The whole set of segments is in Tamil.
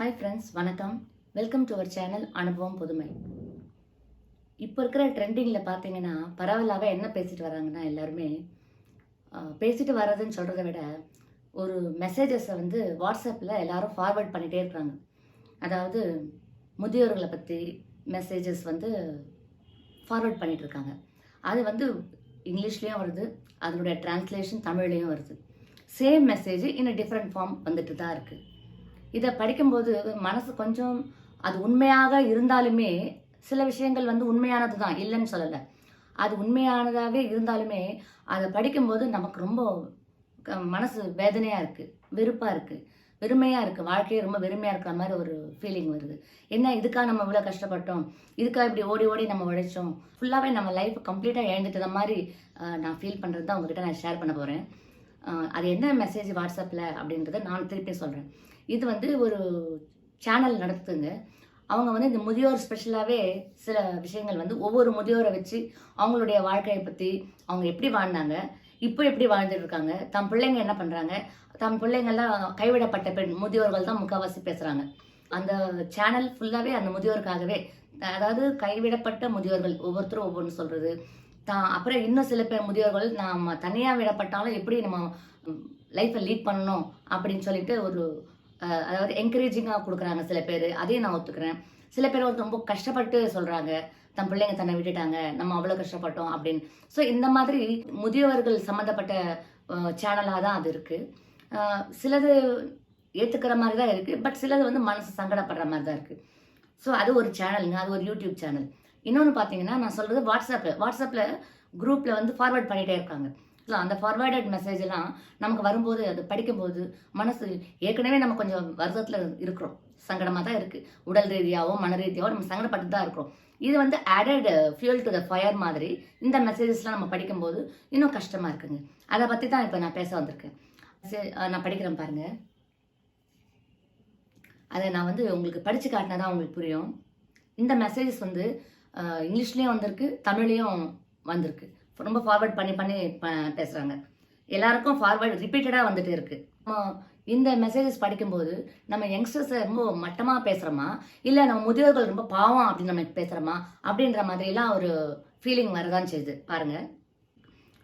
ஹாய் ஃப்ரெண்ட்ஸ் வணக்கம். வெல்கம் டு அவர் சேனல் அனுபவம் புதுமை இப்போ இருக்கிற ட்ரெண்டிங்கில் பார்த்தீங்கன்னா பரவலாகவே என்ன பேசிட்டு வராங்கன்னா எல்லாருமே பேசிட்டு வர்றதுன்னு சொல்கிறத விட ஒரு மெசேஜஸை வந்து வாட்ஸ்அப்பில் எல்லாரும் ஃபார்வர்ட் பண்ணிகிட்டே இருக்காங்க. அதாவது முதியோர்களை பற்றி மெசேஜஸ் வந்து ஃபார்வர்ட் பண்ணிட்டு இருக்காங்க. அது வந்து இங்கிலீஷ்லேயும் வருது அதனுடைய டிரான்ஸ்லேஷன் தமிழ்லேயும் வருது. சேம் மெசேஜ் இன்னும் டிஃப்ரெண்ட் ஃபார்ம் வந்துட்டு தான் இருக்குது இதை படிக்கும்போது மனசு கொஞ்சம் அது உண்மையாக இருந்தாலுமே சில விஷயங்கள் வந்து உண்மையானது தான் இல்லைன்னு சொல்லலை. அது உண்மையானதாகவே இருந்தாலுமே அதை படிக்கும்போது நமக்கு ரொம்ப க- மனசு வேதனையாக இருக்குது வெறுப்பாக இருக்குது வெறுமையாக இருக்குது வாழ்க்கையே ரொம்ப வெறுமையாக இருக்கிற மாதிரி ஒரு ஃபீலிங் வருது. என்ன இதுக்காக நம்ம இவ்வளோ கஷ்டப்பட்டோம்? இதுக்காக இப்படி ஓடி ஓடி நம்ம உழைச்சோம்? ஃபுல்லாகவே நம்ம லைஃப் கம்ப்ளீட்டாக இழந்துட்டு மாதிரி நான் ஃபீல் பண்ணுறது தான் உங்ககிட்ட நான் ஷேர் பண்ண போகிறேன் அது என்ன மெசேஜ் வாட்ஸ்அப்பில் அப்படின்றத நான் திருப்பி சொல்கிறேன் இது வந்து ஒரு சேனல் நடத்துங்க அவங்க வந்து இந்த முதியோர் ஸ்பெஷலாகவே சில விஷயங்கள் வந்து ஒவ்வொரு முதியோரை வச்சு அவங்களுடைய வாழ்க்கையை பற்றி அவங்க எப்படி வாழ்ந்தாங்க இப்போ எப்படி வாழ்ந்துட்டு இருக்காங்க தம் பிள்ளைங்க என்ன பண்ணுறாங்க தம் பிள்ளைங்கள்லாம் கைவிடப்பட்ட பெண் முதியோர்கள் தான் முக்கால்வாசி பேசுகிறாங்க அந்த சேனல் ஃபுல்லாகவே அந்த முதியோருக்காகவே அதாவது கைவிடப்பட்ட முதியோர்கள் ஒவ்வொருத்தரும் ஒவ்வொன்று சொல்கிறது தான் அப்புறம் இன்னும் சில பேர் முதியோர்கள் நம்ம தனியாக விடப்பட்டாலும் எப்படி நம்ம லைஃப்பை லீட் பண்ணணும் அப்படின்னு சொல்லிட்டு ஒரு அதாவது என்கரேஜிங்காக கொடுக்குறாங்க சில பேர். அதையும் நான் ஒத்துக்கிறேன். சில பேர் வந்து ரொம்ப கஷ்டப்பட்டு சொல்கிறாங்க தன் பிள்ளைங்க தன்னை விட்டுட்டாங்க நம்ம அவ்வளோ கஷ்டப்பட்டோம் அப்படின்னு. ஸோ இந்த மாதிரி முதியோர்கள் சம்மந்தப்பட்ட சேனலாக தான் அது இருக்குது சிலது ஏற்றுக்கிற மாதிரி தான் இருக்குது பட் சிலது வந்து மனசு சங்கடப்படுற மாதிரி தான் இருக்குது ஸோ அது ஒரு சேனலுங்க அது ஒரு யூடியூப் சேனல் இன்னொன்று பார்த்தீங்கன்னா நான் சொல்கிறது வாட்ஸ்அப்பில் வாட்ஸ்அப்பில் குரூப்பில் வந்து ஃபார்வர்ட் பண்ணிகிட்டே இருக்காங்க. ஸோ அந்த ஃபார்வேர்டட் மெசேஜ் எல்லாம் நமக்கு வரும்போது அது படிக்கும்போது மனசு ஏற்கனவே நம்ம கொஞ்சம் வருத்தத்தில் இருக்கிறோம். சங்கடமாக தான் இருக்குது உடல் ரீதியாகவோ மன ரீதியாவோ நம்ம சங்கடப்பட்டு தான் இருக்கிறோம். இது வந்து added fuel to the fire மாதிரி இந்த மெசேஜஸ்லாம் நம்ம படிக்கும்போது இன்னும் கஷ்டமாக இருக்குங்க. அதை பற்றி தான் இப்போ நான் பேச வந்திருக்கேன். சரி, நான் படிக்கிறேன் பாருங்க. அதை நான் வந்து உங்களுக்கு படித்து காட்டினா தான் உங்களுக்கு புரியும். இந்த மெசேஜஸ் வந்து இங்கிலீஷ்லேயும் வந்திருக்கு தமிழ்லேயும் வந்திருக்கு. ரொம்ப ஃபார்வர்ட் பண்ணி பண்ணி பேசுகிறாங்க எல்லாருக்கும் ஃபார்வர்ட் ரிப்பீட்டடாக வந்துட்டு இருக்குது இந்த மெசேஜஸ் படிக்கும்போது நம்ம யங்ஸ்டர்ஸை ரொம்ப மட்டமாக பேசுகிறோமா இல்லை நம்ம முதியோர்கள் ரொம்ப பாவம் அப்படின்னு நம்ம பேசுகிறோமா அப்படின்ற மாதிரிலாம் ஒரு ஃபீலிங் வரதான் செய்யுது. பாருங்கள்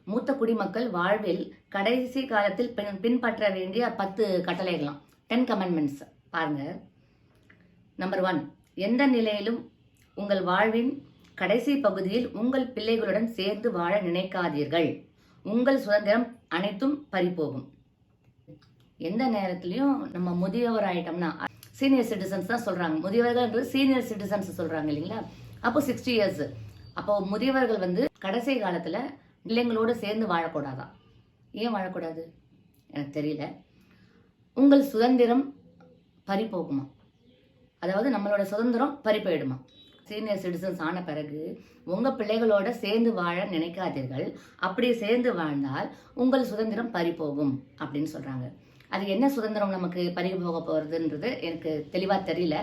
மூத்த குடிமக்கள் வாழ்வில் கடைசி காலத்தில் பின் பின்பற்ற வேண்டிய பத்து கட்டளைகளாம் டென் கமெண்ட்மெண்ட்ஸ் பாருங்கள் நம்பர் ஒன் எந்த நிலையிலும் உங்கள் வாழ்வின் கடைசி பகுதியில் உங்கள் பிள்ளைகளுடன் சேர்ந்து வாழ நினைக்காதீர்கள். உங்கள் சுதந்திரம் அனைத்தும் பறிப்போகும் எந்த நேரத்துலையும் நம்ம முதியவர் ஆயிட்டோம்னா சீனியர் சிட்டிசன்ஸ் தான் சொல்றாங்க. முதியவர்கள் சீனியர் சிட்டிசன்ஸ் சொல்றாங்க இல்லைங்களா? அப்போ சிக்ஸ்டி இயர்ஸ் அப்போ முதியவர்கள் வந்து கடைசி காலத்தில் பிள்ளைங்களோட சேர்ந்து வாழக்கூடாதான் ஏன் வாழக்கூடாது? எனக்கு தெரியல. உங்கள் சுதந்திரம் பறிபோகுமா? அதாவது நம்மளோட சுதந்திரம் பறி போயிடுமா சீனியர் சிட்டிசன்ஸ் ஆன பிறகு உங்கள் பிள்ளைகளோட சேர்ந்து வாழ நினைக்காதீர்கள். அப்படி சேர்ந்து வாழ்ந்தால் உங்கள் சுதந்திரம் பறிபோகும் அப்படின்னு சொல்கிறாங்க அது என்ன சுதந்திரம் நமக்கு பறி போக போகிறதுன்றது எனக்கு தெளிவாக தெரியல.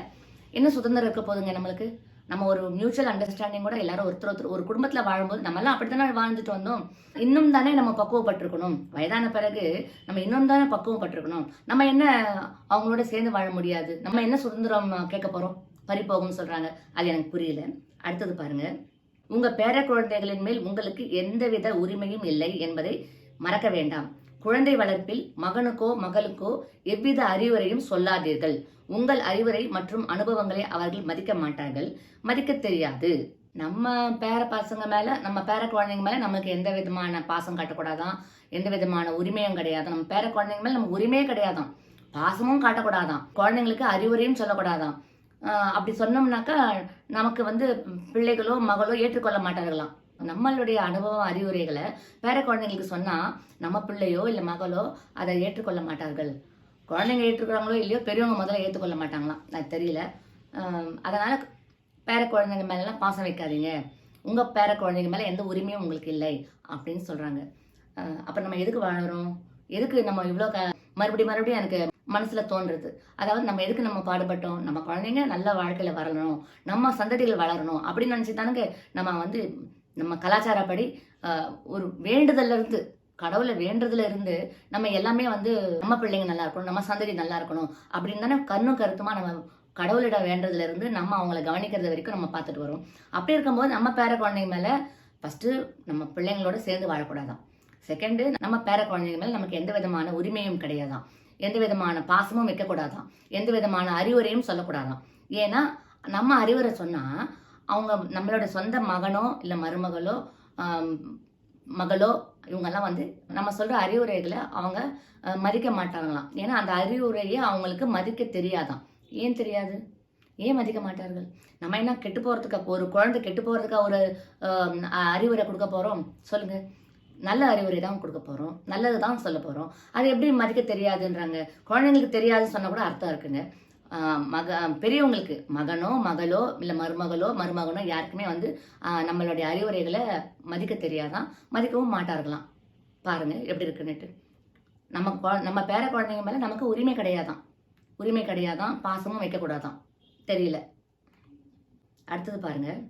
என்ன சுதந்திரம் இருக்க போதுங்க நம்மளுக்கு? நம்ம ஒரு மியூச்சுவல் அண்டர்ஸ்டாண்டிங் கூட எல்லாரும் ஒருத்தர் ஒருத்தர் ஒரு குடும்பத்தில் வாழும்போது நம்ம அப்படி தானே வாழ்ந்துட்டு வந்தோம். இன்னும் தானே நம்ம பக்குவப்பட்டிருக்கணும். வயதான பிறகு நம்ம இன்னும் தானே பக்குவப்பட்டிருக்கணும். நம்ம என்ன அவங்களோட சேர்ந்து வாழ முடியாது? நம்ம என்ன சுதந்திரம் கேட்க போகிறோம் பறிப்போகும்னு சொல்கிறாங்க அது எனக்கு புரியல. அடுத்தது பாருங்க. உங்கள் பேர குழந்தைகளின் மேல் உங்களுக்கு எந்தவித உரிமையும் இல்லை என்பதை மறக்க வேண்டாம். குழந்தை வளர்ப்பில் மகனுக்கோ மகளுக்கோ எவ்வித அறிவுரையும் சொல்லாதீர்கள். உங்கள் அறிவுரை மற்றும் அனுபவங்களை அவர்கள் மதிக்க மாட்டார்கள். மதிக்க தெரியாது. நம்ம பேர பசங்க மேலே நம்ம பேர குழந்தைங்க மேலே நமக்கு எந்த விதமான பாசம் காட்டக்கூடாதான். எந்த விதமான உரிமையும் கிடையாது. நம்ம பேர குழந்தைங்க மேலே நமக்கு உரிமையே கிடையாதான். பாசமும் காட்டக்கூடாதாம் குழந்தைங்களுக்கு அறிவுரையும் சொல்லக்கூடாதாம் அப்படி சொன்னோம்னாக்கா நமக்கு வந்து பிள்ளைகளோ மகளோ ஏற்றுக்கொள்ள மாட்டார்களாம். நம்மளுடைய அனுபவம் அறிவுரைகளை பேர குழந்தைங்களுக்கு சொன்னால் நம்ம பிள்ளையோ இல்லை மகளோ அதை ஏற்றுக்கொள்ள மாட்டார்கள். குழந்தைங்க ஏற்றுக்கிறாங்களோ இல்லையோ பெரியவங்க முதல்ல ஏற்றுக்கொள்ள மாட்டாங்களாம். அது தெரியல. அதனால் பேர குழந்தைங்க மேலெலாம் பாசம் வைக்காதீங்க. உங்கள் பேர குழந்தைங்க மேலே எந்த உரிமையும் உங்களுக்கு இல்லை அப்படின்னு சொல்கிறாங்க அப்போ நம்ம எதுக்கு வாழறோம்? எதுக்கு நம்ம இவ்வளோ க மறுபடியும் மறுபடியும் எனக்கு மனசில் தோன்றுறது. அதாவது நம்ம எதுக்கு நம்ம பாடுபட்டோம்? நம்ம குழந்தைங்க நல்ல வாழ்க்கையில் வளரணும் நம்ம சந்ததிகள் வளரணும். அப்படின்னு நினச்சி தானுங்க நம்ம வந்து நம்ம கலாச்சாரப்படி ஒரு வேண்டுதல்ல இருந்து கடவுளை வேண்டதுல இருந்து நம்ம எல்லாமே வந்து நம்ம பிள்ளைங்க நல்லா இருக்கணும் நம்ம சந்ததி நல்லா இருக்கணும் அப்படின்னு தானே கண்ணும் கருத்துமா நம்ம கடவுளிட வேண்டதுல இருந்து நம்ம அவங்கள கவனிக்கிறது வரைக்கும் நம்ம பார்த்துட்டு வரோம். அப்படி இருக்கும்போது நம்ம பேர குழந்தைங்க மேலே ஃபஸ்ட்டு நம்ம பிள்ளைங்களோட சேர்ந்து வாழக்கூடாதான். செகண்டு நம்ம பேர குழந்தைங்க மேலே நமக்கு எந்த விதமான உரிமையும் கிடையாதான். எந்த விதமான பாசமும் வைக்கக்கூடாதான். எந்த விதமான அறிவுரையும் சொல்லக்கூடாதான். ஏன்னா நம்ம அறிவுரை சொன்னால் அவங்க நம்மளோட சொந்த மகனோ இல்லை மருமகளோ மகளோ இவங்கெல்லாம் வந்து நம்ம சொல்கிற அறிவுரைகளை அவங்க மதிக்க மாட்டாங்களாம். ஏன்னா அந்த அறிவுரையை அவங்களுக்கு மதிக்க தெரியாதாம் ஏன் தெரியாது? ஏன் மதிக்க மாட்டார்கள்? நம்ம என்ன கெட்டு போகிறதுக்கு ஒரு குழந்தை கெட்டு போகிறதுக்கு ஒரு அறிவுரை கொடுக்க போகிறோம் சொல்லுங்கள் நல்ல அறிவுரை தான் கொடுக்க போகிறோம் நல்லது தான் சொல்ல போகிறோம் அது எப்படி மதிக்க தெரியாதுன்றாங்க. குழந்தைங்களுக்கு தெரியாதுன்னு சொன்னால் கூட அர்த்தம் இருக்குங்க. மக பெரியவங்களுக்கு மகனோ மகளோ இல்லை மருமகளோ மருமகனோ யாருக்குமே வந்து நம்மளுடைய அறிவுரைகளை மதிக்க தெரியாதான் மதிக்கவும் மாட்டார்களாம். பாருங்கள் எப்படி இருக்குன்னுட்டு. நம்ம நம்ம பேர குழந்தைங்க மேலே நமக்கு உரிமை கிடையாதான். உரிமை கிடையாதான் பாசமும் வைக்கக்கூடாதான். தெரியல. அடுத்தது பாருங்கள்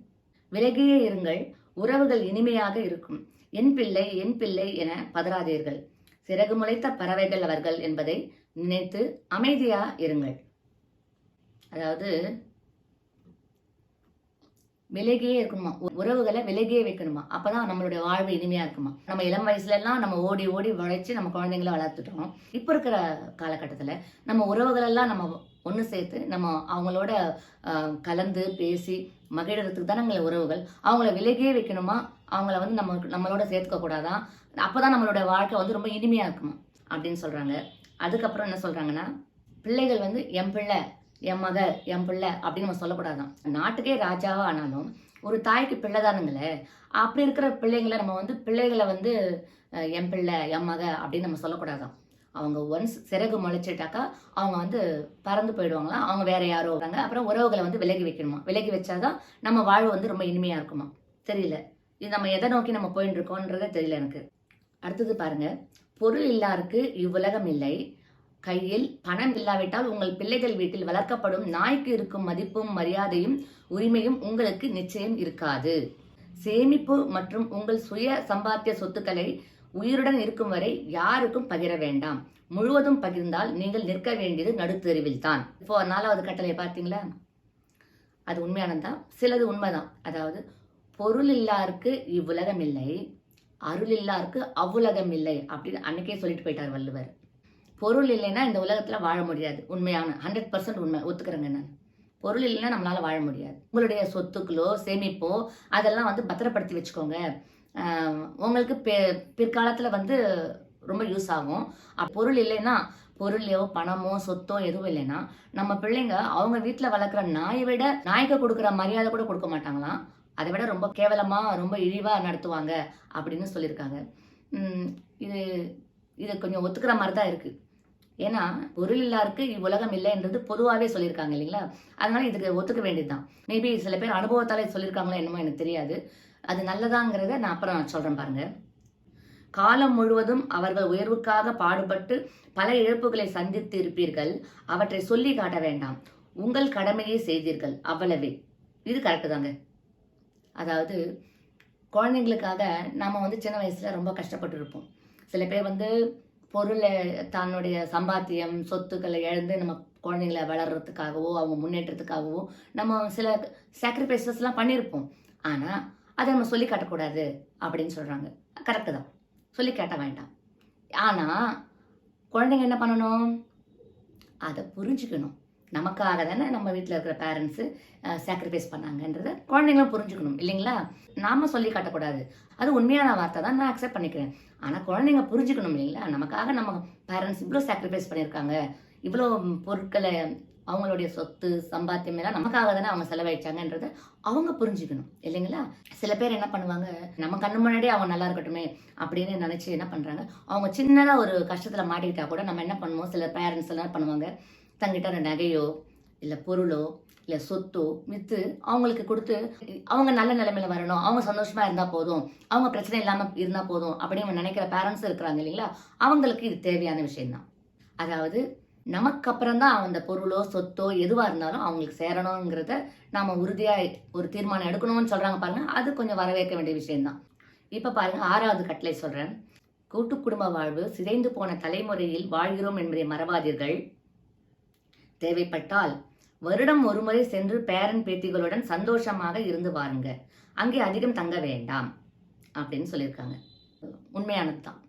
விலகியே இருங்கள். உறவுகள் இனிமையாக இருக்கும். என் பிள்ளை என் பிள்ளை என பதறாதீர்கள். சிறகு முளைத்த பறவைகள் அவர்கள் என்பதை நினைத்து அமைதியா இருங்கள். அதாவது விலகியே இருக்கணுமா? உறவுகளை விலகியே வைக்கணுமா? அப்பதான் நம்மளுடைய வாழ்வு இனிமையா இருக்குமா? நம்ம இளம் வயசுல எல்லாம் நம்ம ஓடி ஓடி உழைச்சி நம்ம குழந்தைங்கள வளர்த்துட்டோம். இப்ப இருக்கிற காலகட்டத்துல நம்ம உறவுகள் எல்லாம் நம்ம ஒன்று சேர்த்து நம்ம அவங்களோட கலந்து பேசி மகிழறதுக்கு தான் உறவுகள். அவங்கள விலகியே வைக்கணுமா? அவங்கள வந்து நம்ம நம்மளோட சேர்த்துக்க கூடாதான் அப்பதான் நம்மளோட வாழ்க்கை வந்து ரொம்ப இனிமையாக இருக்குமா? அப்படின்னு சொல்கிறாங்க அதுக்கப்புறம் என்ன சொல்கிறாங்கன்னா பிள்ளைகள் வந்து என் பிள்ளை என் மக என் பிள்ளை அப்படின்னு நம்ம சொல்லக்கூடாதான் நாட்டுக்கே ராஜாவாக ஆனாலும் ஒரு தாய்க்கு பிள்ளை தானுங்களே அப்படி இருக்கிற பிள்ளைங்களை நம்ம வந்து பிள்ளைகளை வந்து என் பிள்ளை என் மக அப்படின்னு நம்ம சொல்லக்கூடாதான். அவங்க ஒன்ஸ் சிறகு முளைச்சிட்டாக்கா அவங்க வந்து பறந்து போயிடுவாங்களாம் அவங்க வேற யாரோ வராங்க. அப்புறம் உறவுகளை வந்து விலகி வைக்கணுமா? விலகி வச்சாதான் நம்ம வாழ்வு வந்து ரொம்ப இனிமையாக இருக்குமா? தெரியல. இது நம்ம எதை நோக்கி நம்ம போயிட்டு இருக்கோன்றதே தெரியல எனக்கு. அடுத்தது பாருங்க. பொருள் இல்லாருக்கு இவ்வுலகம் இல்லை. கையில் பணம் இல்லாவிட்டால் உங்கள் பிள்ளைகள் வீட்டில் வளர்க்கப்படும் நாய்க்கு இருக்கும் மதிப்பும் மரியாதையும் உரிமையும் உங்களுக்கு நிச்சயம் இருக்காது. சேமிப்பு மற்றும் உங்கள் சுய சம்பாத்திய சொத்துக்களை உயிருடன் இருக்கும் வரை யாருக்கும் பகிர வேண்டாம். முழுவதும் பகிர்ந்தால் நீங்கள் நிற்க வேண்டியது நடுத்தெருவில் தான் இப்போ நாலாவது கட்டளை பார்த்தீங்களா? அது உண்மையானதுதான் சிலது உண்மைதான். அதாவது பொருள் இல்லாருக்கு இவ்வுலகம் இல்லை அருள் இல்லாருக்கு அவ்வுலகம் இல்லை அப்படின்னு அன்னைக்கே சொல்லிட்டு போயிட்டார் வள்ளுவர். பொருள் இல்லைன்னா இந்த உலகத்தில் வாழ முடியாது. உண்மையான ஹண்ட்ரட் பர்சன்ட் உண்மை. ஒத்துக்கிறேங்க நான். பொருள் இல்லைன்னா நம்மளால வாழ முடியாது. உங்களுடைய சொத்துக்களோ சேமிப்போ அதெல்லாம் வந்து பத்திரப்படுத்தி வச்சுக்கோங்க. உங்களுக்கு பெ- வந்து ரொம்ப யூஸ் ஆகும். பொருள் இல்லைன்னா பொருளையோ பணமோ சொத்தோ எதுவும் இல்லைன்னா நம்ம பிள்ளைங்க அவங்க வீட்டில் வளர்க்குற நாயை விட நாய்க்கு கொடுக்குற மரியாதை கூட கொடுக்க மாட்டாங்களாம். அதை விட ரொம்ப கேவலமாக ரொம்ப இழிவாக நடத்துவாங்க அப்படின்னு சொல்லியிருக்காங்க. இது இது கொஞ்சம் ஒத்துக்கிற மாதிரி தான் இருக்குது ஏன்னா பொருள் இல்லாருக்கு இவ்வுலகம் இல்லைன்றது பொதுவாகவே சொல்லியிருக்காங்க இல்லைங்களா? அதனால இதுக்கு ஒத்துக்க வேண்டியதுதான். மேபி சில பேர் அனுபவத்தாலே சொல்லியிருக்காங்களோ என்னமோ எனக்கு தெரியாது. அது நல்லதாங்கிறத நான் அப்புறம் சொல்கிறேன் பாருங்க. காலம் முழுவதும் அவர்கள் உயர்வுக்காக பாடுபட்டு பல இழப்புகளை சந்தித்து இருப்பீர்கள். அவற்றை சொல்லி காட்ட வேண்டாம். உங்கள் கடமையை செய்தீர்கள். அவ்வளவே. இது கரெக்டு தாங்க. அதாவது குழந்தைங்களுக்காக நம்ம வந்து சின்ன வயசில் ரொம்ப கஷ்டப்பட்டு இருப்போம் சில பேர் வந்து பொருளை தன்னுடைய சம்பாத்தியம் சொத்துக்களை இழந்து நம்ம குழந்தைங்கள வளர்றதுக்காகவோ அவங்க முன்னேற்றத்துக்காகவோ நம்ம சில சாக்ரிஃபைசஸ்லாம் பண்ணியிருப்போம் ஆனால் அதை நம்ம சொல்லி காட்டக்கூடாது அப்படின்னு சொல்கிறாங்க கரெக்டு தான். சொல்லி காட்ட வேண்டாம். ஆனால் குழந்தைங்க என்ன பண்ணணும்? அதை புரிஞ்சுக்கணும். நமக்காக தானே நம்ம வீட்டில் இருக்கிற பேரண்ட்ஸு சாக்ரிஃபைஸ் பண்ணாங்கன்றத குழந்தைங்களும் புரிஞ்சுக்கணும் இல்லைங்களா? நாம சொல்லி காட்டக்கூடாது. அது உண்மையான வார்த்தை தான் நான் அக்செப்ட் பண்ணிக்கிறேன். ஆனால் குழந்தைங்க புரிஞ்சுக்கணும் இல்லைங்களா? நமக்காக நம்ம பேரண்ட்ஸ் இவ்வளோ சாக்ரிஃபைஸ் பண்ணியிருக்காங்க. இவ்வளோ பொருட்களை அவங்களுடைய சொத்து சம்பாத்தியம் எல்லாம் நமக்காக தானே அவங்க செலவழிச்சாங்கன்றத அவங்க புரிஞ்சுக்கணும் இல்லைங்களா? சில பேர் என்ன பண்ணுவாங்க நம்ம கண்ணு முன்னாடியே அவங்க நல்லா இருக்கட்டுமே அப்படின்னு நினைச்சு என்ன பண்றாங்க? அவங்க சின்னதாக ஒரு கஷ்டத்தில் மாட்டிக்கிட்டா கூட நம்ம என்ன பண்ணுவோம்? சில பேரண்ட்ஸ் எல்லாம் பண்ணுவாங்க தங்கிட்ட ஒரு நகையோ இல்லை பொருளோ இல்லை சொத்தோ விற்று அவங்களுக்கு கொடுத்து அவங்க நல்ல நிலைமையில வரணும். அவங்க சந்தோஷமா இருந்தால் போதும். அவங்க பிரச்சனை இல்லாமல் இருந்தால் போதும் அப்படின்னு நினைக்கிற பேரண்ட்ஸ் இருக்கிறாங்க இல்லைங்களா? அவங்களுக்கு இது தேவையான விஷயம்தான். அதாவது நமக்கு அப்புறம் தான் அந்த பொருளோ சொத்தோ எதுவாக இருந்தாலும் அவங்களுக்கு சேரணுங்கிறத நாம் உறுதியாக ஒரு தீர்மானம் எடுக்கணும்னு சொல்கிறாங்க பாருங்கள் அது கொஞ்சம் வரவேற்க வேண்டிய விஷயம்தான். இப்போ பாருங்கள் ஆறாவது கட்டளை சொல்கிறேன் கூட்டு குடும்ப வாழ்வு சிதைந்து போன தலைமுறையில் வாழ்கிறோம் என்பதை மறவாதீர்கள். தேவைப்பட்டால் வருடம் ஒருமுறை சென்று பேரன் பேத்திகளுடன் சந்தோஷமாக இருந்து வாருங்க. அங்கே அதிகம் தங்க வேண்டாம். அப்படின்னு சொல்லியிருக்காங்க. உண்மையானது தான்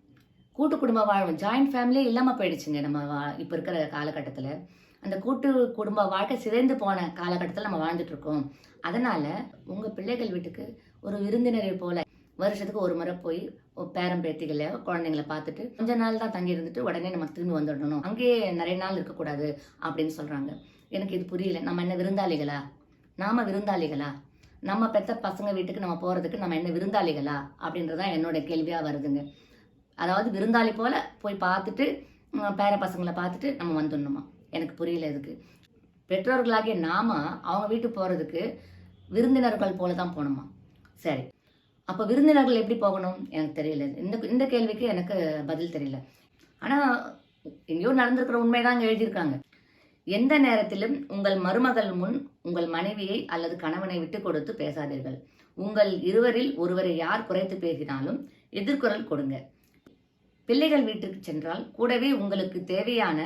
கூட்டு குடும்ப வாழ்வு ஜாயிண்ட் ஃபேமிலியே இல்லாமல் போயிடுச்சுங்க நம்ம வா- இப்போ இருக்கிற காலகட்டத்தில். அந்த கூட்டு குடும்ப வாழ்க்கை சிதைந்து போன காலகட்டத்தில் நம்ம வாழ்ந்துட்டு இருக்கோம். அதனால உங்கள் பிள்ளைகள் வீட்டுக்கு ஒரு விருந்தினரை போல வருஷத்துக்கு ஒரு முறை போய் ஒரு பேரன் பேத்திகளை குழந்தைங்கள பார்த்துட்டு கொஞ்ச நாள் தான் தங்கி இருந்துட்டு உடனே நம்ம திரும்பி வந்துடணும். அங்கேயே நிறைய நாள் இருக்கக்கூடாது அப்படின்னு சொல்கிறாங்க எனக்கு இது புரியல. நம்ம என்ன விருந்தாளிகளா? நாம விருந்தாளிகளா? நம்ம பெத்த பசங்க வீட்டுக்கு நம்ம போகிறதுக்கு நம்ம என்ன விருந்தாளிகளா? அப்படின்றதான் என்னோட கேள்வியாக வருதுங்க. அதாவது விருந்தாளி போல் போய் பார்த்துட்டு பேர பசங்களை பார்த்துட்டு நம்ம வந்துடணுமா? எனக்கு புரியல இதுக்கு. பெற்றோர்களாகிய நாம அவங்க வீட்டுக்கு போகிறதுக்கு விருந்தினர்கள் போல தான் போகணுமா சரி. அப்போ விருந்தினர்கள் எப்படி போகணும்? எனக்கு தெரியல. இந்த இந்த கேள்விக்கு எனக்கு பதில் தெரியல. ஆனால் எங்கேயோ நடந்திருக்கிற உண்மைதான் இங்க எழுதியிருக்காங்க. எந்த நேரத்திலும் உங்கள் மருமகள் முன் உங்கள் மனைவியை அல்லது கணவனை விட்டு கொடுத்து பேசாதீர்கள். உங்கள் இருவரில் ஒருவரை யார் குறைத்து பேசினாலும் எதிர்குரல் கொடுங்க. பிள்ளைகள் வீட்டுக்கு சென்றால் கூடவே உங்களுக்கு தேவையான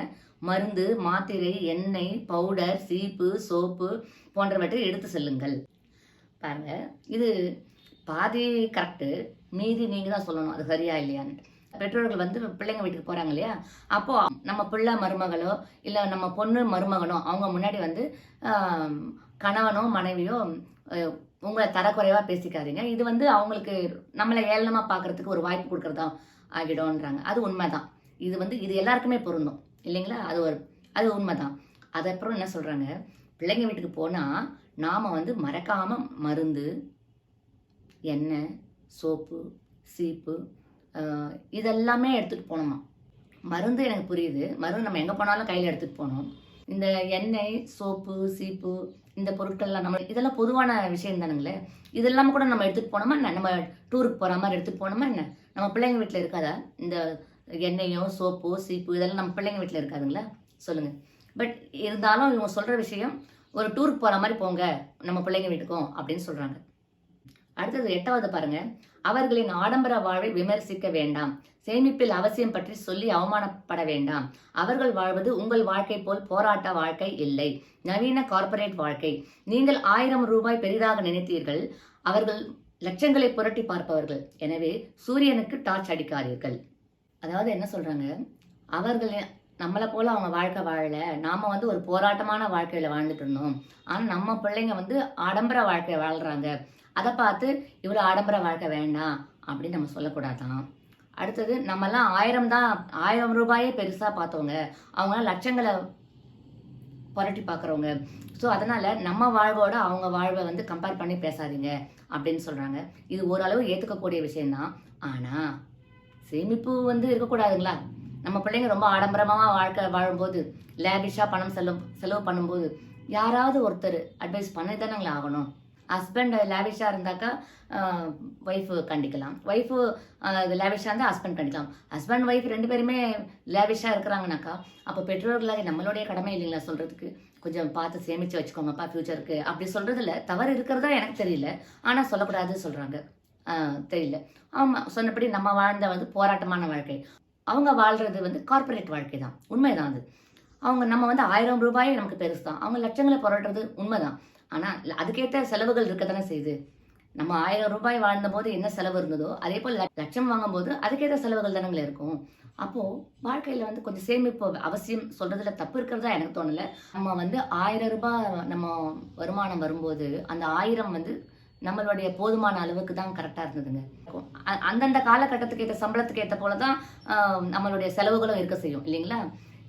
மருந்து மாத்திரை எண்ணெய் பவுடர் சீப்பு சோப்பு போன்றவற்றை எடுத்து செல்லுங்கள். பாருங்க இது பாதி கரெக்டு மீதி நீங்கள் தான் சொல்லணும். அது சரியா இல்லையான்னு. பெற்றோர்கள் வந்து பிள்ளைங்க வீட்டுக்கு போகிறாங்க இல்லையா? அப்போ நம்ம பிள்ளை மருமகளோ இல்லை நம்ம பொண்ணு மருமகனோ அவங்க முன்னாடி வந்து கணவனோ மனைவியோ உங்களை தரக்குறைவாக பேசிக்காதீங்க. இது வந்து அவங்களுக்கு நம்மளை ஏளனமாக பார்க்கறதுக்கு ஒரு வாய்ப்பு கொடுக்குறதா ஆகிடும்ன்றாங்க. அது உண்மைதான். இது வந்து இது எல்லாருக்குமே பொருந்தும். இல்லைங்களா? அது ஒரு அது உண்மைதான். அதுக்கப்புறம் என்ன சொல்கிறாங்க பிள்ளைங்க வீட்டுக்கு போனால் நாம் வந்து மறக்காமல் மருந்து எண்ணெய் சோப்பு சீப்பு இதெல்லாமே எடுத்துகிட்டு போகணுமா? மருந்து எனக்கு புரியுது. மருந்து நம்ம எங்கே போனாலும் கையில் எடுத்துகிட்டு போகணும். இந்த எண்ணெய் சோப்பு சீப்பு இந்த பொருட்கள்லாம் நம்ம இதெல்லாம் பொதுவான விஷயம் தானுங்களே. இதெல்லாம் கூட நம்ம எடுத்துகிட்டு போனோமா என்ன? நம்ம டூருக்கு போகிற மாதிரி எடுத்துகிட்டு போனோமா என்ன? நம்ம பிள்ளைங்க வீட்டில் இருக்காதா? இந்த எண்ணெயோ சோப்போ சீப்பு இதெல்லாம் நம்ம பிள்ளைங்க வீட்டில் இருக்காதுங்களா? சொல்லுங்கள் பட் இருந்தாலும் இவங்க சொல்கிற விஷயம் ஒரு டூருக்கு போகிற மாதிரி போங்க நம்ம பிள்ளைங்க வீட்டுக்கும் அப்படின்னு சொல்கிறாங்க அடுத்தது எட்டாவது பாருங்க. அவர்களின் ஆடம்பர வாழ்வை விமர்சிக்க வேண்டாம். சேமிப்பில் அவசியம் பற்றி சொல்லி அவமானப்பட வேண்டாம். அவர்கள் வாழ்வது உங்கள் வாழ்க்கை போல் போராட்ட வாழ்க்கை இல்லை. நவீன கார்ப்பரேட் வாழ்க்கை. நீங்கள் ஆயிரம் ரூபாய் பெரிதாக நினைத்தீர்கள். அவர்கள் லட்சங்களை புரட்டி பார்ப்பவர்கள். எனவே சூரியனுக்கு டார்ச் அடிக்காதீர்கள். அதாவது என்ன சொல்றாங்க? அவர்கள் நம்மளை போல அவங்க வாழ்க்கை வாழல. நாம வந்து ஒரு போராட்டமான வாழ்க்கையில வாழ்ந்துட்டு இருந்தோம். ஆனா நம்ம பிள்ளைங்க வந்து ஆடம்பர வாழ்க்கை வாழ்றாங்க. அதை பார்த்து இவ்வளோ ஆடம்பர வாழ்க்கை வேண்டாம் அப்படின்னு நம்ம சொல்லக்கூடாதான். அடுத்தது நம்மலாம் ஆயிரம் தான் ஆயிரம் ரூபாயே பெருசாக பார்த்தவங்க. அவங்களாம் லட்சங்களை புரட்டி பார்க்குறவங்க. ஸோ அதனால் நம்ம வாழ்வோட அவங்க வாழ்வை வந்து கம்பேர் பண்ணி பேசாதீங்க அப்படின்னு சொல்கிறாங்க இது ஓரளவு ஏற்றுக்கக்கூடிய விஷயந்தான் ஆனால் சேமிப்பு வந்து இருக்கக்கூடாதுங்களா? நம்ம பிள்ளைங்க ரொம்ப ஆடம்பரமாக வாழ்க்கை வாழும்போது லேபிஷாக பணம் செலவு செலவு பண்ணும்போது யாராவது ஒருத்தர் அட்வைஸ் பண்ணி தானங்களா ஆகணும். ஹஸ்பண்ட் லேவிஷாக இருந்தாக்கா ஒய்ஃபு கண்டிக்கலாம். ஒய்ஃபு லேவிஷாக இருந்தால் ஹஸ்பண்ட் கண்டிக்கலாம். ஹஸ்பண்ட் ஒய்ஃப் ரெண்டு பேருமே லேவிஷாக இருக்கிறாங்கனாக்கா அப்போ பெற்றோர்களாக நம்மளுடைய கடமை இல்லைங்களா சொல்கிறதுக்கு கொஞ்சம் பார்த்து சேமித்து வச்சுக்கோங்கப்பா ஃப்யூச்சருக்கு அப்படி சொல்கிறதுல தவறு இருக்கிறதா எனக்கு தெரியல. ஆனால் சொல்லக்கூடாது சொல்கிறாங்க தெரியல. ஆமாம் சொன்னபடி நம்ம வாழ்ந்த வந்து போராட்டமான வாழ்க்கை. அவங்க வாழ்கிறது வந்து கார்ப்பரேட் வாழ்க்கை தான். உண்மைதான் அது. அவங்க நம்ம வந்து ஆயிரம் ரூபாய் நமக்கு பெருசு தான். அவங்க லட்சங்களை புரட்டுறது உண்மைதான். ஆனால் அதுக்கேற்ற செலவுகள் இருக்க தானே செய்யுது. நம்ம ஆயிரம் ரூபாய் வாழ்ந்த போது என்ன செலவு இருந்ததோ அதே போல் லட்சம் வாங்கும்போது அதுக்கேற்ற செலவுகள் தானங்களே இருக்கும். அப்போது வாழ்க்கையில் வந்து கொஞ்சம் சேமிப்பு அவசியம் சொல்கிறதுல தப்பு இருக்கிறதா எனக்கு தோணல. நம்ம வந்து ஆயிரம் ரூபாய் நம்ம வருமானம் வரும்போது அந்த ஆயிரம் வந்து நம்மளுடைய போதுமான அளவுக்கு தான் கரெக்டாக இருந்ததுங்க. அந்தந்த காலகட்டத்துக்கு ஏற்ற சம்பளத்துக்கு ஏற்ற போல தான் நம்மளுடைய செலவுகளும் இருக்க செய்யும் இல்லைங்களா?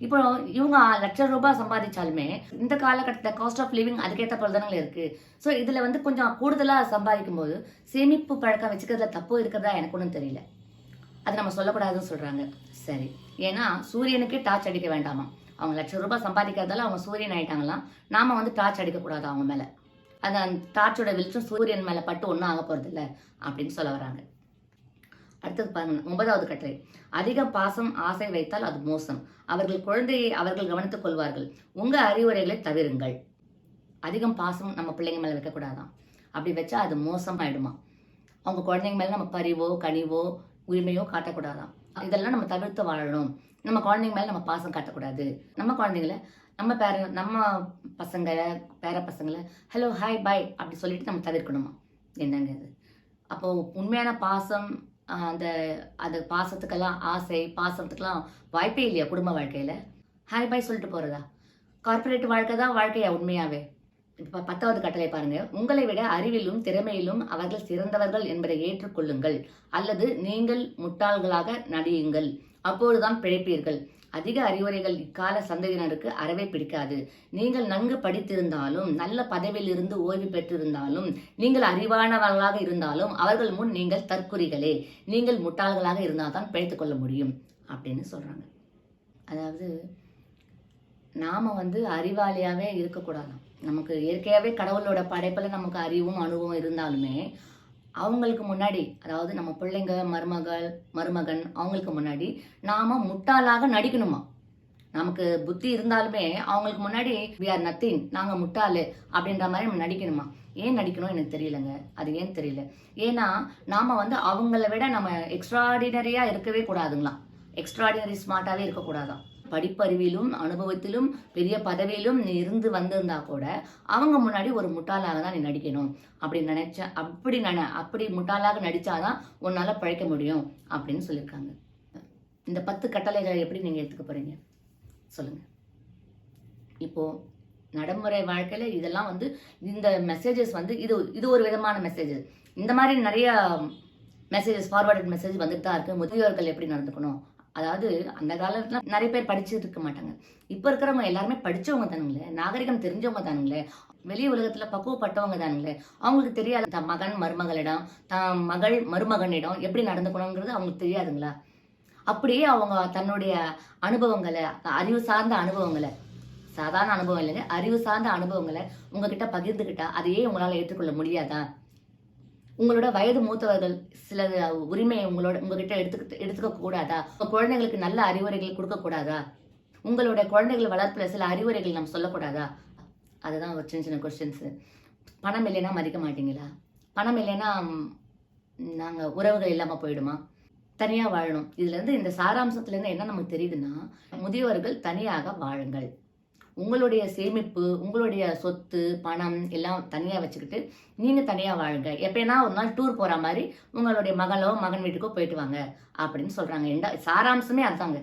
இப்போ இவங்க லட்சம் ரூபாய் சம்பாதிச்சாலுமே இந்த காலகட்டத்தில் காஸ்ட் ஆஃப் லிவிங் அதுக்கேற்ற போல தானே இருக்கு. ஸோ இதில் வந்து கொஞ்சம் கூடுதலாக சம்பாதிக்கும் போது சேமிப்பு பழக்கம் வச்சுக்கிறதுல தப்பு இருக்கிறதா எனக்கு ஒன்றும் தெரியல. அது நம்ம சொல்லக்கூடாதுன்னு சொல்கிறாங்க சரி. ஏன்னா சூரியனுக்கே டார்ச் அடிக்க வேண்டாமா? அவங்க லட்சம் ரூபாய் சம்பாதிக்கிறதால அவங்க சூரியன் ஆயிட்டாங்களாம் நாம வந்து டார்ச் அடிக்கக்கூடாது அவங்க மேலே? அந்த டார்ச்சோட வெளிச்சம் சூரியன் மேலே பட்டு ஒன்றும் ஆக போகிறதில்ல அப்படின்னு சொல்ல வராங்க. அடுத்தது பாருங்க ஒன்பதாவது கட்டுரை. அதிக பாசம் ஆசை வைத்தால் அது மோசம். அவர்கள் குழந்தையை அவர்கள் கவனித்துக் கொள்வார்கள். உங்க அறிவுரைகளை தவிருங்கள். அதிகம் பாசம் நம்ம பிள்ளைங்க மேல வைக்கக்கூடாதான் அப்படி வச்சா அது மோசமாயிடுமா? அவங்க குழந்தைங்க மேல நம்ம பரிவோ கனிவோ உரிமையோ காட்டக்கூடாதாம் இதெல்லாம் நம்ம தவிர்த்து வாழணும். நம்ம குழந்தைங்க மேலே நம்ம பாசம் காட்டக்கூடாது. நம்ம குழந்தைங்கள நம்ம பேர நம்ம பசங்க பேர பசங்களை ஹலோ ஹாய் பாய் அப்படி சொல்லிட்டு நம்ம தவிர்க்கணுமா? என்னங்க இது? உண்மையான பாசம் அந்த அது பாசத்துக்கெல்லாம் ஆசை பாசத்துக்கெல்லாம் வாய்ப்பே இல்லையா குடும்ப வாழ்க்கையில்? ஹாய் பாய் சொல்லிட்டு போகிறதா கார்பரேட் வாழ்க்கை தான் வாழ்க்கையா உண்மையாவே? இப்போ பத்தாவது கட்டளை பாருங்க. உங்களை விட அறிவிலும் திறமையிலும் அவர்கள் சிறந்தவர்கள் என்பதை ஏற்றுக்கொள்ளுங்கள். அல்லது நீங்கள் முட்டாள்களாக நடியுங்கள். அப்போதுதான் பிழைப்பீர்கள். அதிக அறிவுரைகள் இக்கால சந்ததியினருக்கு அறவே பிடிக்காது. நீங்கள் நன்கு படித்திருந்தாலும் நல்ல பதவியில் இருந்து ஓய்வு பெற்றிருந்தாலும் நீங்கள் அறிவானவர்களாக இருந்தாலும் அவர்கள் முன் நீங்கள் தற்குறிகளே. நீங்கள் முட்டாள்களாக இருந்தால் தான் பிழைத்துக் கொள்ள முடியும் அப்படின்னு சொல்கிறாங்க அதாவது நாம் வந்து அறிவாளியாகவே இருக்கக்கூடாது. நமக்கு இயற்கையாகவே கடவுளோட படைப்பில் நமக்கு அறிவும் அனுபவம் இருந்தாலுமே அவங்களுக்கு முன்னாடி அதாவது நம்ம பிள்ளைங்க மருமகள் மருமகன் அவங்களுக்கு முன்னாடி நாம முட்டாளாக நடிக்கணுமா? நமக்கு புத்தி இருந்தாலுமே அவங்களுக்கு முன்னாடி வி ஆர் நத்திங் நாங்கள் முட்டாளு அப்படின்ற மாதிரி நம்ம நடிக்கணுமா? ஏன் நடிக்கணும் எனக்கு தெரியலங்க. அது ஏன் தெரியல? ஏன்னா நாம வந்து அவங்கள விட நம்ம எக்ஸ்ட்ராடினரியா இருக்கவே கூடாதுங்களாம். எக்ஸ்ட்ராடினரி ஸ்மார்ட்டாவே இருக்கக்கூடாதான் படிப்பறிவிலும் அனுபவத்திலும் பெரிய பதவியிலும் நீ இருந்து வந்திருந்தா கூட அவங்க முன்னாடி ஒரு முட்டாளாக தான் நீ நடிக்கணும். அப்படி நினைச்ச அப்படி நன அப்படி முட்டாளாக நடித்தாதான் உன்னால் பிழைக்க முடியும் அப்படின்னு சொல்லியிருக்காங்க. இந்த பத்து கட்டளைகளை எப்படி நீங்கள் எடுத்துக்க போகிறீங்க சொல்லுங்கள் இப்போது நடைமுறை வாழ்க்கையில் இதெல்லாம் வந்து இந்த மெசேஜஸ் வந்து இது இது ஒரு விதமான மெசேஜஸ் இந்த மாதிரி நிறைய மெசேஜஸ் ஃபார்வர்டட் மெசேஜ் வந்துட்டு தான் இருக்கு. முதியோர்கள் எப்படி நடந்துக்கணும்? அதாவது அந்த காலத்துல நிறைய பேர் படிச்சுட்டு இருக்க மாட்டாங்க. இப்ப இருக்கிறவங்க எல்லாருமே படிச்சவங்க தானுங்களே நாகரிகம் தெரிஞ்சவங்க தானுங்களே வெளி உலகத்துல பக்குவப்பட்டவங்க தானுங்களே அவங்களுக்கு தெரியாது தன் மகன் மருமகளிடம் தன் மகள் மருமகனிடம் எப்படி நடந்துக்கணுங்கிறது அவங்களுக்கு தெரியாதுங்களா? அப்படியே அவங்க தன்னுடைய அனுபவங்களை அறிவு சார்ந்த அனுபவங்களை சாதாரண அனுபவம் இல்லைங்க அறிவு சார்ந்த அனுபவங்களை உங்ககிட்ட பகிர்ந்துக்கிட்டா அதையே உங்களால ஏற்றுக்கொள்ள முடியாதா? உங்களோட வயது மூத்தவர்கள் சில உரிமையை உங்களோட உங்ககிட்ட எடுத்துக்க எடுத்துக்க கூடாதா? குழந்தைங்களுக்கு நல்ல அறிவுரைகள் கொடுக்க கூடாதா? உங்களோட குழந்தைகள் வளர்ப்புல சில அறிவுரைகள் நம்ம சொல்லக்கூடாதா? அதுதான் ஒரு சின்ன சின்ன கொஸ்டின்ஸு பணம் இல்லைன்னா மதிக்க மாட்டீங்களா? பணம் இல்லைன்னா நாங்கள் உறவுகள் இல்லாமல் போயிடுமா? தனியாக வாழணும். இதுலேருந்து இந்த சாராம்சத்துலேருந்து என்ன நமக்கு தெரியுதுன்னா முதியவர்கள் தனியாக வாழுங்கள். உங்களுடைய சேமிப்பு உங்களுடைய சொத்து பணம் எல்லாம் தனியாக வச்சுக்கிட்டு நீங்கள் தனியாக வாழுங்க எப்படின்னா ஒரு நாள் டூர் போகிற மாதிரி உங்களுடைய மகளோ மகன் வீட்டுக்கோ போயிட்டு வாங்க அப்படின்னு சொல்கிறாங்க எந்த சாராம்சமே அதுதாங்க.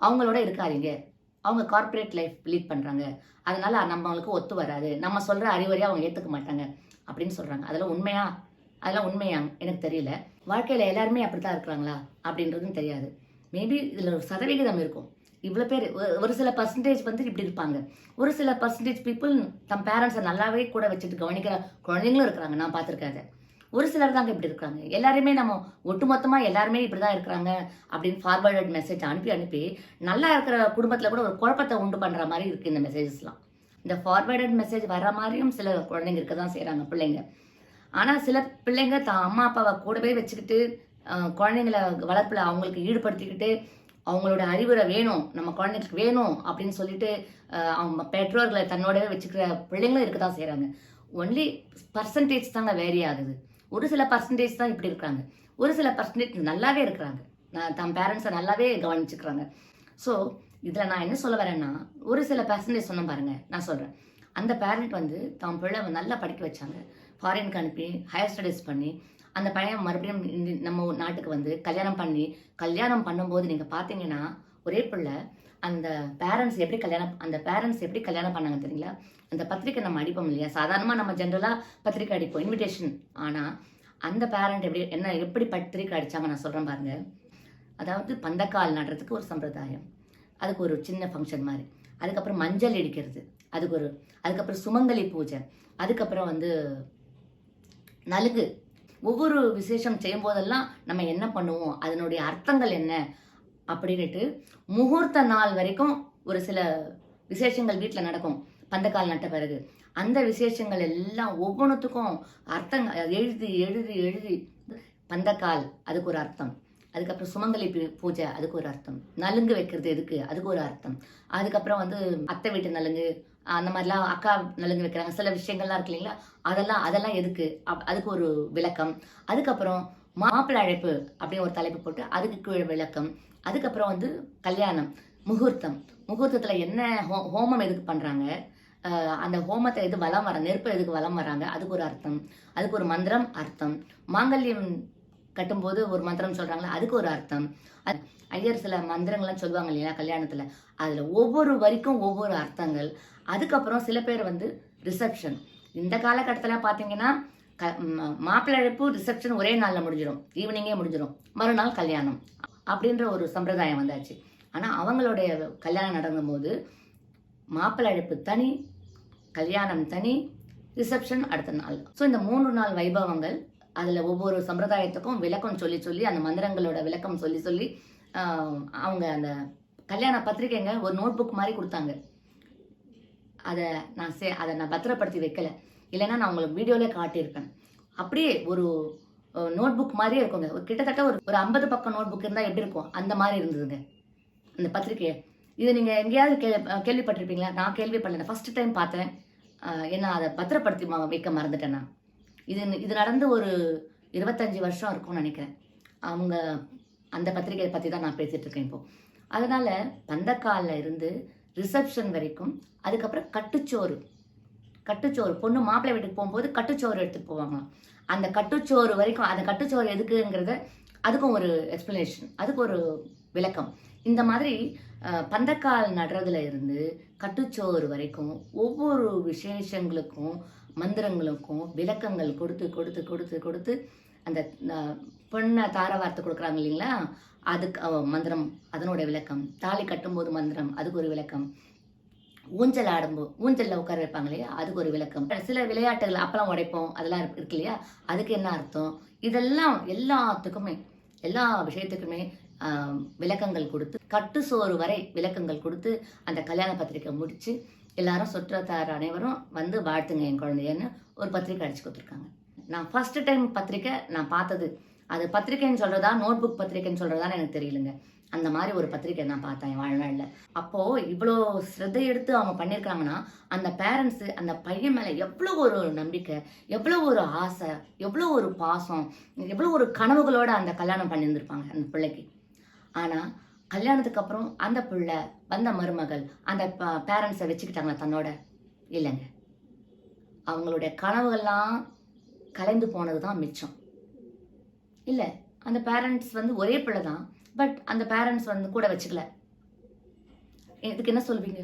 அவங்களோட இருக்காதீங்க. அவங்க கார்ப்பரேட் லைஃப் லீட் பண்ணுறாங்க அதனால நம்மளுக்கு ஒத்து வராது. நம்ம சொல்கிற அறிவுரையாக அவங்க ஏற்றுக்க மாட்டாங்க அப்படின்னு சொல்கிறாங்க அதெல்லாம் உண்மையா? அதெல்லாம் உண்மையா? எனக்கு தெரியல. வாழ்க்கையில் எல்லாருமே அப்படித்தான் இருக்கிறாங்களா? அப்படின்றதும் தெரியாது. மேபி இதில் ஒரு சதவிகிதம் இருக்கும். இவ்வளோ பேர் ஒரு- சில பர்சன்டேஜ் வந்து இப்படி இருப்பாங்க. ஒரு சில பர்சன்டேஜ் பீப்புள் தம் பேரண்ட்ஸை நல்லாவே கூட வச்சுட்டு கவனிக்கிற குழந்தைங்களும் இருக்கிறாங்க நான் பார்த்துருக்காங்க ஒரு சிலர் தாங்க இப்படி இருக்காங்க. எல்லாருமே நம்ம ஒட்டுமொத்தமாக எல்லாருமே இப்படி தான் இருக்கிறாங்க அப்படின்னு ஃபார்வர்டட் மெசேஜ் அனுப்பி அனுப்பி நல்லா இருக்கிற குடும்பத்தில் கூட ஒரு குழப்பத்தை உண்டு பண்ணுற மாதிரி இருக்குது இந்த மெசேஜஸ்லாம் இந்த ஃபார்வர்டட் மெசேஜ் வர மாதிரியும் சில குழந்தைங்க இருக்க தான் செய்கிறாங்க பிள்ளைங்க. ஆனால் சில பிள்ளைங்க தான் அம்மா அப்பாவை கூடவே வச்சுக்கிட்டு குழந்தைங்கள வளர்ப்பில் அவங்களுக்கு ஈடுபடுத்திக்கிட்டு அவங்களோட அறிவுரை வேணும் நம்ம குழந்தைங்களுக்கு வேணும் அப்படின்னு சொல்லிட்டு அவங்க பெற்றோர்களை தன்னோடவே வச்சுக்கிற பிள்ளைங்களும் இருக்க தான் செய்கிறாங்க ஒன்லி பர்சன்டேஜ் தாங்க வேரி ஆகுது ஒரு சில பர்சன்டேஜ் தான் இப்படி இருக்காங்க. ஒரு சில பர்சன்டேஜ் நல்லாவே இருக்கிறாங்க. நான் தம் பேரண்ட்ஸை நல்லாவே கவனிச்சுக்கிறாங்க. ஸோ இதில் நான் என்ன சொல்ல வரேன்னா ஒரு சில பர்சன்டேஜ் சொன்ன பாருங்கள் நான் சொல்கிறேன் அந்த பேரண்ட் வந்து தம் பிள்ளை நல்லா படிக்க வச்சாங்க. ஃபாரினுக்கு அனுப்பி ஹையர் ஸ்டடீஸ் பண்ணி அந்த பையன் மறுபடியும் நம்ம நாட்டுக்கு வந்து கல்யாணம் பண்ணி கல்யாணம் பண்ணும்போது நீங்கள் பார்த்தீங்கன்னா ஒரே பிள்ளை அந்த பேரண்ட்ஸ் எப்படி கல்யாணம் அந்த பேரண்ட்ஸ் எப்படி கல்யாணம் பண்ணாங்க தெரியுங்களா? அந்த பத்திரிக்கை நம்ம அடிப்போம் இல்லையா? சாதாரணமாக நம்ம ஜென்ரலாக பத்திரிக்கை அடிப்போம் இன்விடேஷன் ஆனால் அந்த பேரண்ட் எப்படி என்ன எப்படி பத்திரிக்கை அடித்தாங்க நான் சொல்கிறேன் பாருங்க. அதாவது பந்தக்கால் நடுறதுக்கு ஒரு சம்பிரதாயம். அதுக்கு ஒரு சின்ன ஃபங்க்ஷன் மாதிரி. அதுக்கப்புறம் மஞ்சள் இடிக்கிறது. அதுக்கு ஒரு அதுக்கப்புறம் சுமங்கலி பூஜை. அதுக்கப்புறம் வந்து நலுங்கு. ஒவ்வொரு விசேஷம் செய்யும் போதெல்லாம் நம்ம என்ன பண்ணுவோம்? அதனுடைய அர்த்தங்கள் என்ன? அப்படின்ட்டு முகூர்த்த நாள் வரைக்கும் ஒரு சில விசேஷங்கள் வீட்டில் நடக்கும். பந்தக்கால் நட்ட பிறகு. அந்த விசேஷங்கள் எல்லாம் ஒவ்வொன்றுத்துக்கும் அர்த்தங்கள் எழுதி எழுதி எழுதி. பந்தக்கால் அதுக்கு ஒரு அர்த்தம். அதுக்கப்புறம் சுமங்கலி பூ- பூஜை அதுக்கு ஒரு அர்த்தம். நலுங்கு வைக்கிறது எதுக்கு? அதுக்கு ஒரு அர்த்தம். அதுக்கப்புறம் வந்து அத்தை வீட்டு நலுங்கு அந்த மாதிரிலாம் அக்கா நலுங்கு வைக்கிறாங்க சில விஷயங்கள்லாம் இருக்கு இல்லைங்களா? அதெல்லாம் அதெல்லாம் எதுக்கு? அப்- அதுக்கு ஒரு விளக்கம். அதுக்கப்புறம் மாப்பிள்ளை அழைப்பு அப்படின்னு ஒரு தலைப்பு போட்டு அதுக்கு கீழே விளக்கம். அதுக்கப்புறம் வந்து கல்யாணம் முகூர்த்தம். முகூர்த்தத்தில் என்ன ஹோ ஹோமம் எதுக்கு பண்ணுறாங்க அந்த ஹோமத்தை எது வலம் வர நெருப்பு எதுக்கு வலம் வராங்க அதுக்கு ஒரு அர்த்தம். அதுக்கு ஒரு மந்திரம் அர்த்தம். மாங்கல்யம் கட்டும்போது ஒரு மந்திரம் சொல்கிறாங்களா அதுக்கு ஒரு அர்த்தம். அது ஐயர் சில மந்திரங்கள்லாம் சொல்லுவாங்க இல்லையா கல்யாணத்தில்? அதில் ஒவ்வொரு வரிக்கும் ஒவ்வொரு அர்த்தங்கள். அதுக்கப்புறம் சில பேர் வந்து ரிசப்ஷன் இந்த காலகட்டத்தில் பார்த்தீங்கன்னா க ம- மாப்பிள்ளை அழைப்பு ரிசப்ஷன் ஒரே நாளில் முடிஞ்சிடும் ஈவினிங்கே முடிஞ்சிடும் மறுநாள் கல்யாணம் அப்படின்ற ஒரு சம்பிரதாயம் வந்தாச்சு. ஆனால் அவங்களுடைய கல்யாணம் நடக்கும்போது மாப்பிள்ளை அழைப்பு தனி கல்யாணம் தனி ரிசப்ஷன் அடுத்த நாள். ஸோ இந்த மூன்று நாள் வைபவங்கள் அதில் ஒவ்வொரு சம்பிரதாயத்துக்கும் விளக்கம் சொல்லி சொல்லி அந்த மந்திரங்களோட விளக்கம் சொல்லி சொல்லி அவங்க அந்த கல்யாண பத்திரிக்கைங்க ஒரு நோட் புக் மாதிரி கொடுத்தாங்க. அதை நான் சே அதை நான் பத்திரப்படுத்தி வைக்கல. இல்லைன்னா நான் உங்களுக்கு வீடியோவிலே காட்டியிருப்பேன் அப்படியே ஒரு நோட் புக் மாதிரியே இருக்குங்க. ஒரு கிட்டத்தட்ட ஒரு ஒரு ஐம்பது பக்கம் நோட் புக் இருந்தால் எப்படி இருக்கும்? அந்த மாதிரி இருந்ததுங்க. அந்த பத்திரிக்கையை. இது நீங்கள் எங்கேயாவது கே கேள்விப்பட்டிருப்பீங்களா? நான் கேள்விப்படல ஃபஸ்ட்டு டைம் பார்த்தேன். ஆஹ் என்ன அதை பத்திரப்படுத்தி வைக்க மறந்துட்டேன் நான். இது இது நடந்து ஒரு இருபத்தஞ்சி வருஷம் இருக்கும்னு நினைக்கிறேன். அவங்க அந்த பத்திரிகையை பற்றி தான் நான் பேசிகிட்டு இருக்கேன் அதனால் பந்தக்காலில் இருந்து ரிசப்ஷன் வரைக்கும் அதுக்கப்புறம் கட்டுச்சோறு. கட்டுச்சோறு. பொண்ணு மாப்பிள்ளை வீட்டுக்கு போகும்போது கட்டுச்சோறு எடுத்துகிட்டு போவாங்களாம். அந்த கட்டுச்சோறு வரைக்கும் அந்த கட்டுச்சோறு எதுக்குங்கிறத அதுக்கும் ஒரு எக்ஸ்ப்ளனேஷன் அதுக்கு ஒரு விளக்கம். இந்த மாதிரி பந்தக்கால் நடுறதுல இருந்து கட்டுச்சோறு வரைக்கும் ஒவ்வொரு விசேஷங்களுக்கும் மந்திரங்களுக்கும் விளக்கங்கள் கொடுத்து கொடுத்து கொடுத்து கொடுத்து அந்த பெண்ணை தார வார்த்தை கொடுக்குறாங்க இல்லைங்களா? அதுக்கு மந்திரம் அதனோட விளக்கம். தாலி கட்டும்போது மந்திரம் அதுக்கு ஒரு விளக்கம். ஊஞ்சல் ஆடும்போது ஊஞ்சலில் உட்கார வைப்பாங்க இல்லையா? அதுக்கு ஒரு விளக்கம். சில விளையாட்டுகள் அப்பெல்லாம் உடைப்போம் அதெல்லாம் இருக்கு இருக்கு இல்லையா? அதுக்கு என்ன அர்த்தம்? இதெல்லாம் எல்லாத்துக்குமே எல்லா விஷயத்துக்குமே விளக்கங்கள் கொடுத்து கட்டு சோறு வரை விளக்கங்கள் கொடுத்து அந்த கல்யாண பத்திரிக்கை முடித்து எல்லாரும் சுற்றத்தார் அனைவரும் வந்து வாழ்த்துங்க என் குழந்தையன்னு ஒரு பத்திரிக்கை அடிச்சு கொடுத்துருக்காங்க. நான் ஃபஸ்ட்டு டைம் பத்திரிக்கை நான் பார்த்தது அது பத்திரிக்கைன்னு சொல்கிறதா நோட் புக் பத்திரிக்கைன்னு சொல்றதான்னு எனக்கு தெரியலங்க. அந்த மாதிரி ஒரு பத்திரிக்கை நான் பார்த்தேன் என் வாழ்நாளில். அப்போது இவ்வளோ ஸ்ரத்தை எடுத்து அவங்க பண்ணியிருக்காங்கன்னா அந்த பேரண்ட்ஸு அந்த பையன் மேலே எவ்வளோ ஒரு நம்பிக்கை எவ்வளோ ஒரு ஆசை எவ்வளோ ஒரு பாசம் எவ்வளோ ஒரு கனவுகளோட அந்த கல்யாணம் பண்ணியிருந்திருப்பாங்க அந்த பிள்ளைக்கு. ஆனால் கல்யாணத்துக்கு அப்புறம் அந்த பிள்ளை வந்த மருமகள் அந்த பேரண்ட்ஸை வச்சுக்கிட்டாங்களா தன்னோட? இல்லைங்க. அவங்களுடைய கனவுகள்லாம் கலைந்து போனது தான் மிச்சம். இல்லை அந்த பேரண்ட்ஸ் வந்து ஒரே பிள்ளை தான். பட் அந்த பேரண்ட்ஸ் வந்து கூட வச்சுக்கல. இதுக்கு என்ன சொல்வீங்க?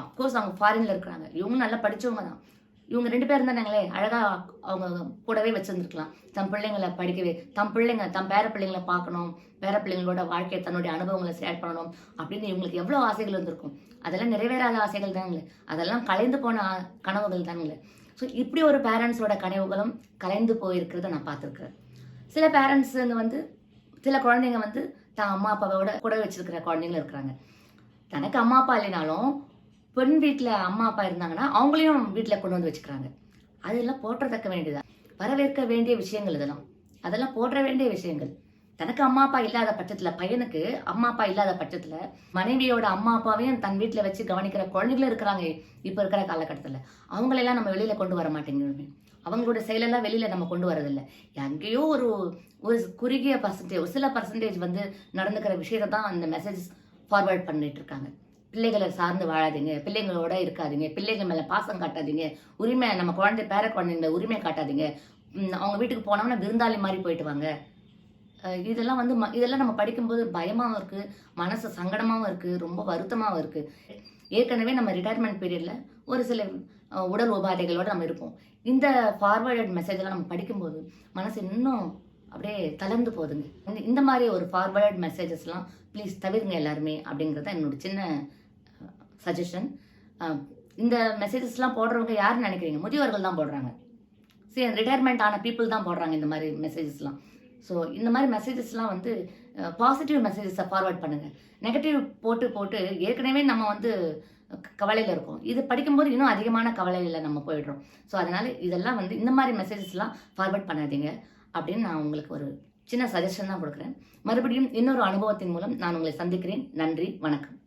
அஃப்கோர்ஸ் அவங்க ஃபாரின்ல இருக்கிறாங்க. இவங்க நல்லா படித்தவங்க தான். இவங்க ரெண்டு பேரும் தானேங்களே அழகா அவங்க கூடவே வச்சிருந்துருக்கலாம். தம் பிள்ளைங்களை படிக்கவே தம் பிள்ளைங்க தம் பேர பிள்ளைங்களை பார்க்கணும். பேர பிள்ளைங்களோட வாழ்க்கையை தன்னுடைய அனுபவங்களை ஷேர் பண்ணணும். அப்படின்னு இவங்களுக்கு எவ்வளோ ஆசைகள் இருந்திருக்கும் அதெல்லாம் நிறைவேறாத ஆசைகள் தானுங்களே. அதெல்லாம் கலைந்து போன கனவுகள் தானுங்களே. ஸோ இப்படி ஒரு பேரண்ட்ஸோட கனவுகளும் கலைந்து போயிருக்கிறத நான் பார்த்துருக்குறேன். சில பேரண்ட்ஸ் வந்து சில குழந்தைங்க வந்து தான் அம்மா அப்பாவோட கூட வச்சிருக்கிற குழந்தைங்களும் இருக்கிறாங்க. தனக்கு அம்மா அப்பா இல்லைனாலும் பெண் வீட்டில் அம்மா அப்பா இருந்தாங்கன்னா அவங்களையும் வீட்டில் கொண்டு வந்து வச்சுக்கிறாங்க. அதெல்லாம் போற்றத்தக்க வேண்டியதா வரவேற்க வேண்டிய விஷயங்கள் இதெல்லாம். அதெல்லாம் போற்ற வேண்டிய விஷயங்கள். தனக்கு அம்மா அப்பா இல்லாத பட்சத்தில் பையனுக்கு அம்மா அப்பா இல்லாத பட்சத்தில் மனைவியோட அம்மா அப்பாவையும் தன் வீட்டில் வச்சு கவனிக்கிற குழந்தைகளும் இருக்கிறாங்க இப்போ இருக்கிற காலகட்டத்தில். அவங்களெல்லாம் நம்ம வெளியில் கொண்டு வர மாட்டேங்கிறோமே அவங்களோட செயலெல்லாம் வெளியில் நம்ம கொண்டு வரதில்லை. எங்கேயோ ஒரு ஒரு குறுகிய பர்சன்டேஜ் ஒரு சில பர்சன்டேஜ் வந்து நடந்துக்கிற விஷயத்தை தான் அந்த மெசேஜ் ஃபார்வர்ட் பண்ணிட்டு இருக்காங்க. பிள்ளைகளை சார்ந்து வாழாதீங்க பிள்ளைங்களோட இருக்காதீங்க பிள்ளைகள் மேலே பாசம் காட்டாதீங்க உரிமை நம்ம குழந்தை பேர குழந்தைங்கள உரிமை காட்டாதீங்க. அவங்க வீட்டுக்கு போனோம்னா விருந்தாளி மாதிரி போயிட்டு வாங்க. இதெல்லாம் வந்து ம- இதெல்லாம் நம்ம படிக்கும்போது பயமாகவும் இருக்குது மனசு சங்கடமாகவும் இருக்குது ரொம்ப வருத்தமாகவும் இருக்குது ஏற்கனவே நம்ம ரிட்டையர்மெண்ட் பீரியடில் ஒரு சில உடல் உபாதைகளோட நம்ம இருப்போம். இந்த ஃபார்வர்டட் மெசேஜ் நம்ம படிக்கும்போது மனசு இன்னும் அப்படியே தளர்ந்து போகுதுங்க. இந்த- இந்த மாதிரி ஒரு ஃபார்வர்டட் மெசேஜஸ்லாம் ப்ளீஸ் தவிருங்க எல்லாருமே அப்படிங்கிறத என்னோட சின்ன சஜஷன் இந்த மெசேஜஸ்லாம் போடுறவங்க யாருன்னு நினைக்கிறீங்க? முதியோர்கள் தான் போடுறாங்க. சரி ரிட்டையர்மெண்ட் ஆன பீப்புள் தான் போடுறாங்க இந்த மாதிரி மெசேஜஸ்லாம் ஸோ இந்த மாதிரி மெசேஜஸ்லாம் வந்து பாசிட்டிவ் மெசேஜஸை ஃபார்வர்ட் பண்ணுங்கள் நெகட்டிவ் போட்டு போட்டு ஏற்கனவே நம்ம வந்து கவலையில் இருக்கோம். இது படிக்கும்போது இன்னும் அதிகமான கவலையில் நம்ம போயிடுறோம். ஸோ அதனால் இதெல்லாம் வந்து இந்த மாதிரி மெசேஜஸ்லாம் ஃபார்வர்ட் பண்ணாதீங்க. அப்படின்னு நான் உங்களுக்கு ஒரு சின்ன சஜஷன் தான் கொடுக்குறேன். மறுபடியும் இன்னொரு அனுபவத்தின் மூலம் நான் உங்களை சந்திக்கிறேன். நன்றி வணக்கம்.